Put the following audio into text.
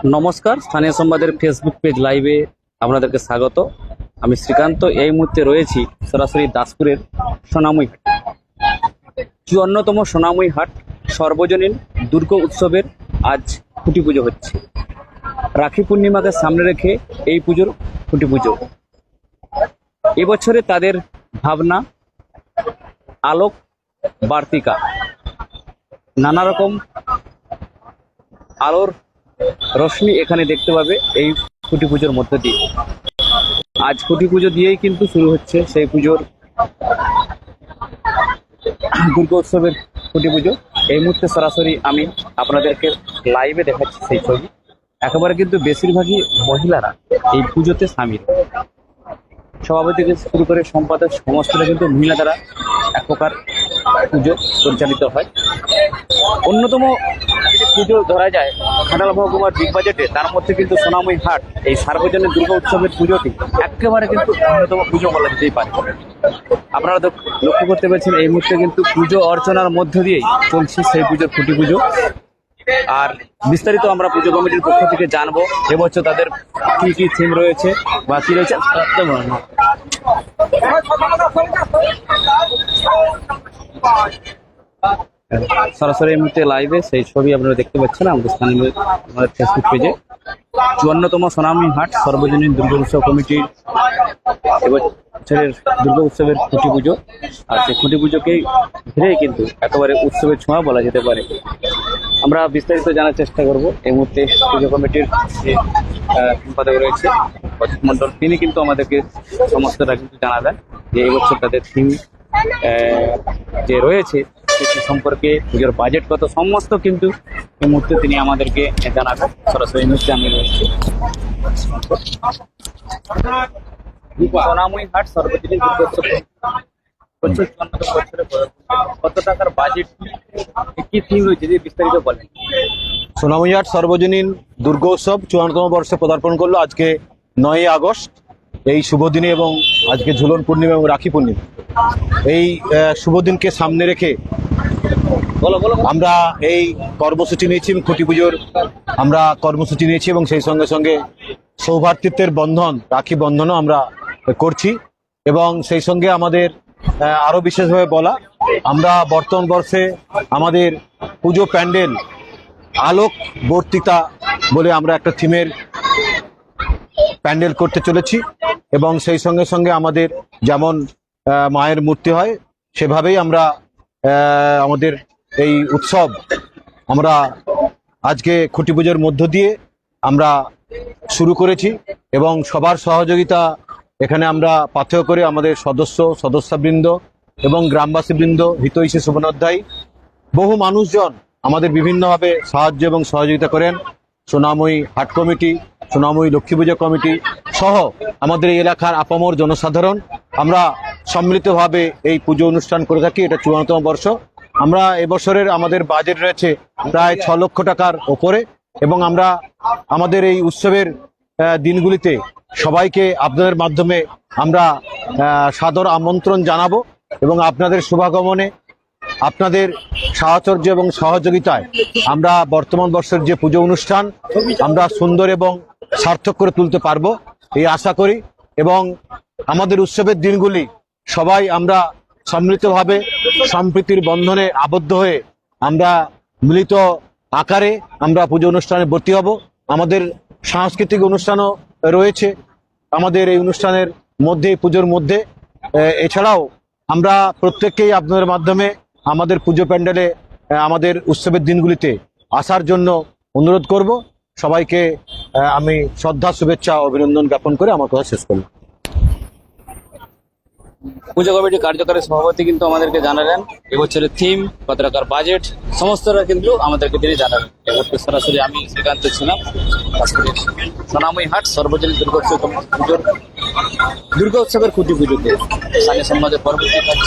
নমস্কার, স্থানীয় সংবাদের ফেসবুক পেজ লাইভে আপনাদেরকে স্বাগত। আমি শ্রীকান্ত, এই মুহূর্তে রয়েছি সরাসরি দাসপুরের সোনামুই চুয়ান্নতম সোনামুই হাট, সর্বজনীন দুর্গ উৎসবের আজ খুঁটি পুজো হচ্ছে। রাখি পূর্ণিমাকে সামনে রেখে এই পুজোর খুঁটি পুজো। এবছরে তাদের ভাবনা, আলোক, বার্তিকা। নানা রকম আলোর রশ্মি এখানে দেখতে পাবে এই খুঁটি পুজোর মধ্যে দিয়ে। আজ খুঁটি পুজো দিয়েই কিন্তু শুরু হচ্ছে সেই পুজোর দুর্গা উৎসবের খুঁটি পুজো। এই মুহূর্তে সরাসরি আমি আপনাদেরকে লাইভে দেখাচ্ছি সেই ছবি। একেবারে কিন্তু বেশিরভাগই মহিলারা এই পুজোতে সামিল। সভাপতি থেকে শুরু করে সম্পাদক সমস্তটা কিন্তু মহিলা দ্বারা এক প্রকার পুজো পরিচালিত হয়। অন্যতম যদি পুজো ধরা যায় খাটাল মহকুমার বিগ বাজেটে তার মধ্যে কিন্তু সোনাময়ী হাট, এই সার্বজনীন দুর্গা উৎসবের পুজোটি একেবারে কিন্তু অন্যতম পুজো বলা যেতেই পারে। আপনারা তো লক্ষ্য করতে পারছেন, এই মুহূর্তে কিন্তু পুজো অর্চনার মধ্য দিয়েই চলছে সেই পুজোর খুঁটি পুজো। আর বিস্তারিত আমরা পুজো কমিটির পক্ষ থেকে জানব, এবছর তাদের কি কি থিম রয়েছে বা কি রয়েছে? সরাসরি এই মুহূর্তে লাইভে সেই ছবি আপনারা দেখতে পাচ্ছেন, আমাদের স্থানীয় আমাদের ফেসবুক পেজে চুয়ান্নতম সোনামী হাট, সর্বজনীন দুর্গা উৎসব কমিটির এবছরের দুর্গা উৎসবের খুঁটি পুজো। আর সেই খুঁটি পুজোকেই ঘিরেই কিন্তু একেবারে উৎসবের ছোঁয়া বলা যেতে পারে। আমরা বিস্তারিত জানার চেষ্টা করব। এই মুহূর্তে পুজো কমিটির যে সম্পাদক রয়েছে, অজিত মন্ডল তিনি কিন্তু আমাদেরকে সমস্তটা কিন্তু জানাবেন যে এবছর তাদের থিম যে রয়েছে সেটি সম্পর্কে পুজোর বাজেট কত, সমস্ত কিন্তু এই মুহূর্তে তিনি আমাদেরকে জানাবেন। সরাসরি মুহূর্তে আমি রয়েছি। সোনাময়ী হাট সর্বজনীন দুর্গোৎসব বছর চুয়ান্নতম বছরে কত টাকার বাজেট কি থিম রয়েছে? যে বিস্তারিত বলেন। সোনামুইয়াট সর্বজনীন দুর্গোৎসব চুয়ান্নতম বর্ষে পদার্পণ করল আজকে নয়ই আগস্ট, এই শুভ দিনে এবং আজকে ঝুলন পূর্ণিমা এবং রাখি পূর্ণিমা। এই শুভ দিনকে সামনে রেখে আমরা এই কর্মসূচি নিয়েছি খুঁটি পুজোর আমরা কর্মসূচি নিয়েছি এবং সেই সঙ্গে সঙ্গে সৌভাতৃত্বের বন্ধন রাখি বন্ধনও আমরা করছি এবং সেই সঙ্গে আমাদের আহ, আরও বিশেষভাবে বলা আমরা বর্তমান বর্ষে আমাদের পুজো প্যান্ডেল আলোক বর্তিতা বলে আমরা একটা থিমের প্যান্ডেল করতে চলেছি এবং সেই সঙ্গে সঙ্গে আমাদের যেমন মায়ের মূর্তি হয় সেভাবেই আমরা আমাদের এই উৎসব আমরা আজকে খুঁটি পুজোর মধ্য দিয়ে আমরা শুরু করেছি এবং সবার সহযোগিতা এখানে আমরা পাথেয় করে আমাদের সদস্য, সদস্যবৃন্দ এবং গ্রামবাসীবৃন্দ, হিতৈষী শুভনোধ্যায়ী বহু মানুষজন আমাদের বিভিন্নভাবে সাহায্য এবং সহযোগিতা করেন। সোনাময়ী হাট কমিটি, সোনাময়ী লক্ষ্মী পুজো কমিটি সহ আমাদের এই এলাকার আপামর জনসাধারণ। আমরা সম্মিলিতভাবে এই পুজো অনুষ্ঠান করে থাকি, এটা চুয়ান্নতম বর্ষ। আমরা এবছরের আমাদের বাজেট রয়েছে প্রায় ছ লক্ষ টাকার ওপরে এবং আমরা আমাদের এই উৎসবের দিনগুলিতে সবাইকে আপনাদের মাধ্যমে আমরা সাদর আমন্ত্রণ জানাব এবং আপনাদের শুভাগমনে আপনাদের সাহচর্য এবং সহযোগিতায় আমরা বর্তমান বর্ষের যে পুজো অনুষ্ঠান, আমরা সুন্দর এবং সার্থক করে তুলতে পারব, এই আশা করি। এবং আমাদের উৎসবের দিনগুলি সবাই আমরা সম্মিলিতভাবে সম্প্রীতির বন্ধনে আবদ্ধ হয়ে আমরা মিলিত আকারে আমরা পুজো অনুষ্ঠানে ভর্তি হব। আমাদের সাংস্কৃতিক অনুষ্ঠানও রয়েছে। আমাদের এই অনুষ্ঠানের মধ্যে, পুজোর মধ্যে এছাড়াও আমরা প্রত্যেককেই আপনাদের মাধ্যমে আমাদের পুজো প্যান্ডেলে আমাদের উৎসবের দিনগুলিতে আসার জন্য অনুরোধ করব। সবাইকে আমি শ্রদ্ধা, শুভেচ্ছা, অভিনন্দন জ্ঞাপন করে আমার কথা শেষ করলাম। পুজো কমিটি কার্যকারী সভাপতি কিন্তু আমাদেরকে জানালেন এবছরের থিম কত টাকার বাজেট সমস্তটা কিন্তু আমাদেরকে তিনি জানালেন। এবছর সরাসরি আমি শ্রীকান্ত ছিলাম। সোনাময়ী হাট, সর্বজনীন দুর্গোৎসব পুজোর দুর্গা উৎসবের খুঁটি পুজোতে। স্থানীয় সমাজের কাজ।